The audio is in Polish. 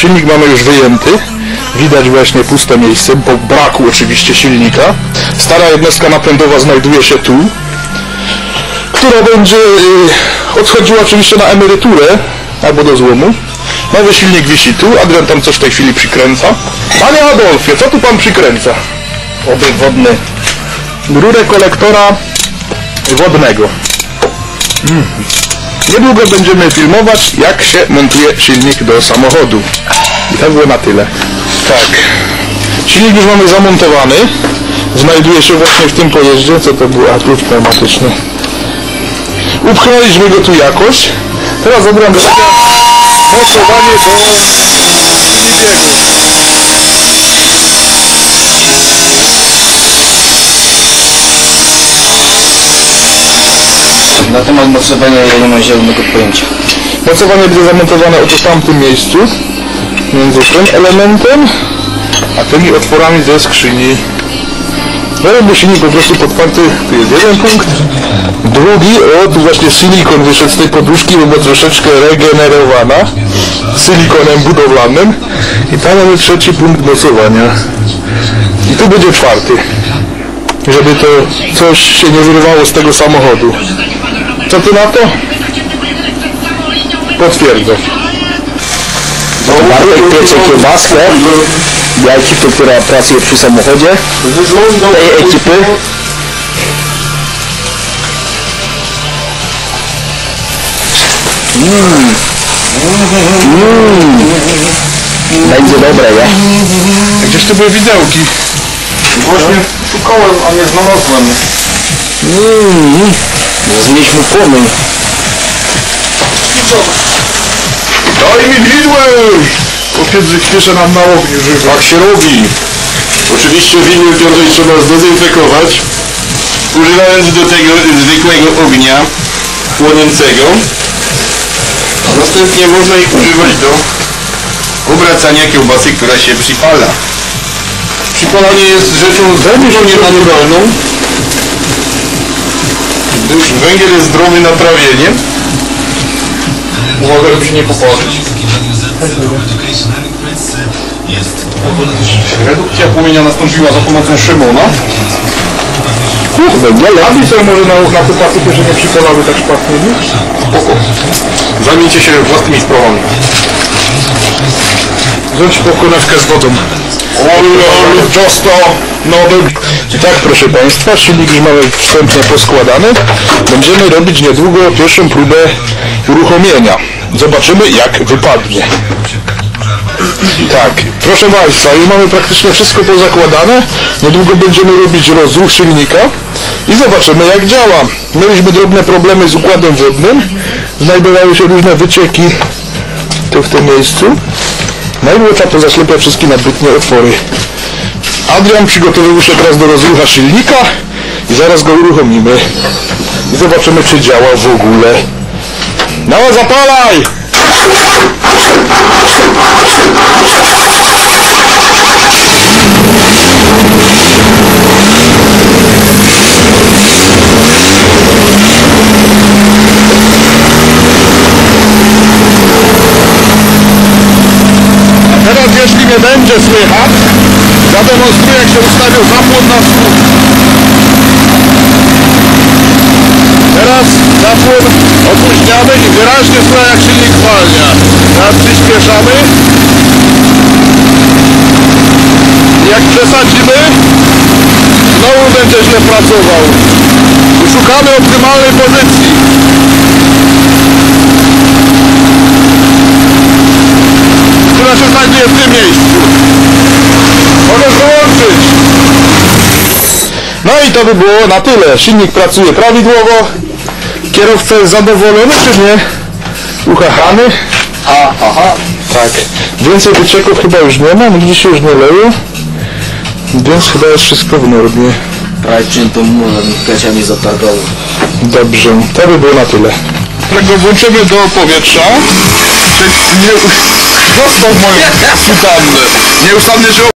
Silnik mamy już wyjęty. Widać właśnie puste miejsce, po braku oczywiście silnika. Stara jednostka napędowa znajduje się tu, która będzie y, odchodziła oczywiście na emeryturę albo do złomu. Nowy silnik wisi tu, Adrian tam coś w tej chwili przykręca. Panie Adolfie, co tu pan przykręca? Obieg wodny. Rurę kolektora wodnego. Mm. Niedługo będziemy filmować, jak się montuje silnik do samochodu. I to było na tyle. Tak. Silnik już mamy zamontowany. Znajduje się właśnie w tym pojeździe. Co to był? A klucz pneumatyczny. Upchnęliśmy go tu jakoś. Teraz zabieram do mocowanie do biegu. Na temat mocowania ja nie mam zielonego pojęcia. Mocowanie będzie zamontowane oto w tamtym miejscu między tym elementem a tymi otworami ze skrzyni. Zaraz był silnik po prostu podparty, tu jest jeden punkt, drugi, o tu właśnie silikon wyszedł z tej poduszki, bo była troszeczkę regenerowana silikonem budowlanym i tam mamy trzeci punkt mocowania i tu będzie czwarty, żeby to coś się nie wyrwało z tego samochodu. Co ty na to? Potwierdzę. Bartek piecze kiełbaskę dla ekipy, która pracuje przy samochodzie. Tej ekipy. Mm. Będzie dobre, nie? Gdzieś tu były widełki. Właśnie szukałem, a nie znalazłem. Mm. Zmieśmy płomień. Daj mi widły! Popiedzy śpieszę nam na ogniu żywo. Tak się robi. Oczywiście widły piątej trzeba zdezynfekować, używając do tego zwykłego ognia płonącego. A następnie można ich używać do obracania kiełbasy, która się przypala. Przypalanie jest rzeczą zupełnie naturalną, gdyż węgiel jest zdrowym naprawieniem. Uwaga, żeby się nie poparzyć. Redukcja płomienia nastąpiła za pomocą Szymona. A mi sobie może na, na patyki, że nie przypalały tak szpachnie, nie? Spoko. Zajmijcie się własnymi sprawami. Rzuć pokonawkę z wodą. Olo, Czosto, nowy. Tak, proszę Państwa, silnik mamy wstępnie poskładany. Będziemy robić niedługo pierwszą próbę uruchomienia. Zobaczymy, jak wypadnie. Tak, proszę Państwa, już mamy praktycznie wszystko pozakładane. Niedługo będziemy robić rozruch silnika i zobaczymy, jak działa. Mieliśmy drobne problemy z układem wodnym. Znajdowały się różne wycieki w tym miejscu. No i było trzeba pozaszlepiać wszystkie nadbytnie otwory. Adrian przygotowywał się teraz do rozrucha silnika i zaraz go uruchomimy. I zobaczymy, czy działa w ogóle. No, zapalaj! Nie będzie słychać, zademonstruję, jak się ustawił zapłon na wschód. Teraz zapłon opóźniamy i wyraźnie słychać, jak silnik zwalnia. Teraz przyspieszamy. Jak przesadzimy, znowu będzie źle pracował. Szukamy optymalnej pozycji. która się znajduje w tym miejscu. Możesz wyłączyć. No i to by było na tyle. Silnik pracuje prawidłowo. Kierowca jest zadowolony, czy nie? Uchachany. A, aha. Tak. Więcej wycieków chyba już nie ma, nigdzie się już nie leje. Więc chyba jest wszystko w normie. Rajczyn to gaciami zatargało. Dobrze, to by było na tyle. Tak go włączymy do powietrza. Nie, został moją sutannę. Nieustannie się